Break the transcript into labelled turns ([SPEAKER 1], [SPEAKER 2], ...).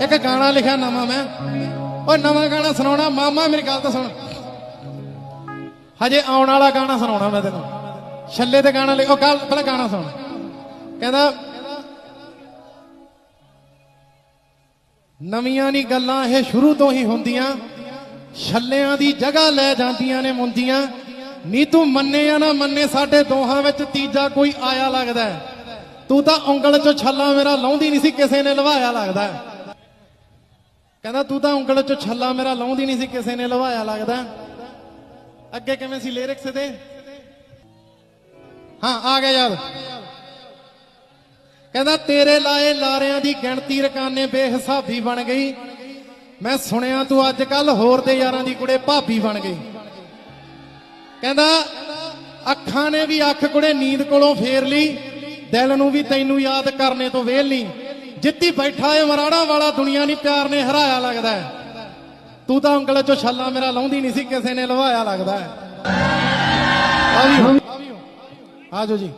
[SPEAKER 1] ਇੱਕ ਗਾਣਾ ਲਿਖਿਆ ਨਵਾਂ ਮੈਂ। ਉਹ ਨਵਾਂ ਗਾਣਾ ਸੁਣਾਉਣਾ। ਮਾਮਾ ਮੇਰੀ ਗੱਲ ਤਾਂ ਸੁਣ। ਹਜੇ ਆਉਣ ਵਾਲਾ ਗਾਣਾ ਸੁਣਾਉਣਾ ਮੈਂ ਤੈਨੂੰ। ਛੱਲੇ ਤੇ ਗਾਣਾ ਲਿਖੋ ਕੱਲ ਪਹਿਲਾਂ ਗਾਣਾ ਸੁਣ। ਕਹਿੰਦਾ, ਨਵੀਆਂ ਨਹੀਂ ਗੱਲਾਂ ਇਹ ਸ਼ੁਰੂ ਤੋਂ ਹੀ ਹੁੰਦੀਆਂ। ਛੱਲਿਆਂ ਦੀ ਜਗ੍ਹਾ ਲੈ ਜਾਂਦੀਆਂ ਨੇ ਮੁੰਦੀਆਂ। ਨੀ ਤੂੰ ਮੰਨੇ ਜਾਂ ਨਾ ਮੰਨੇ ਸਾਡੇ ਦੋਹਾਂ ਵਿੱਚ ਤੀਜਾ ਕੋਈ ਆਇਆ ਲੱਗਦਾ ਹੈ। ਤੂੰ ਤਾਂ ਉਂਗਲ 'ਚੋਂ ਛੱਲਾ ਮੇਰਾ ਲਾਉਂਦੀ ਨਹੀਂ ਸੀ, ਕਿਸੇ ਨੇ ਲਵਾਇਆ ਲੱਗਦਾ ਕਹਿੰਦਾ, ਤੂੰ ਤਾਂ ਉਂਗਲ 'ਚੋਂ ਛੱਲਾ ਮੇਰਾ ਲਾਉਂਦੀ ਨਹੀਂ ਸੀ, ਕਿਸੇ ਨੇ ਲਵਾਇਆ ਲੱਗਦਾ ਅੱਗੇ ਕਿਵੇਂ ਸੀ ਲਿਰਿਕਸ ਦੇ? ਹਾਂ, ਆ ਗਿਆ ਯਾਦ। ਕਹਿੰਦਾ, ਤੇਰੇ ਲਾਏ ਲਾਰਿਆਂ ਦੀ ਗਿਣਤੀ ਰਕਾਨੇ ਬੇਹਿਸਾਬੀ ਬਣ ਗਈ। ਮੈਂ ਸੁਣਿਆ ਤੂੰ ਅੱਜ ਕੱਲ ਹੋਰ ਦੇ ਯਾਰਾਂ ਦੀ ਕੁੜੇ ਭਾਬੀ ਬਣ ਗਈ। ਕਹਿੰਦਾ, ਅੱਖਾਂ ਨੇ ਵੀ ਅੱਖ ਕੁੜੇ ਨੀਂਦ ਕੋਲੋਂ ਫੇਰ ਲਈ। ਦਿਲ ਨੂੰ ਵੀ ਤੈਨੂੰ ਯਾਦ ਕਰਨੇ ਤੋਂ ਵੇਲ ਨਹੀਂ। ਜਿੱਤੀ ਬੈਠਾ ਏ ਮਰਾੜਾ ਵਾਲਾ, ਦੁਨੀਆ ਨਹੀਂ ਪਿਆਰ ਨੇ ਹਰਾਇਆ ਲੱਗਦਾ ਤੂੰ ਤਾਂ ਉਂਗਲ ਚੋਂ ਛੱਲਾ ਮੇਰਾ ਲਾਉਂਦੀ ਨਹੀਂ ਸੀ, ਕਿਸੇ ਨੇ ਲਵਾਇਆ ਲੱਗਦਾ ਹੈ। ਆ ਜਾਓ ਜੀ।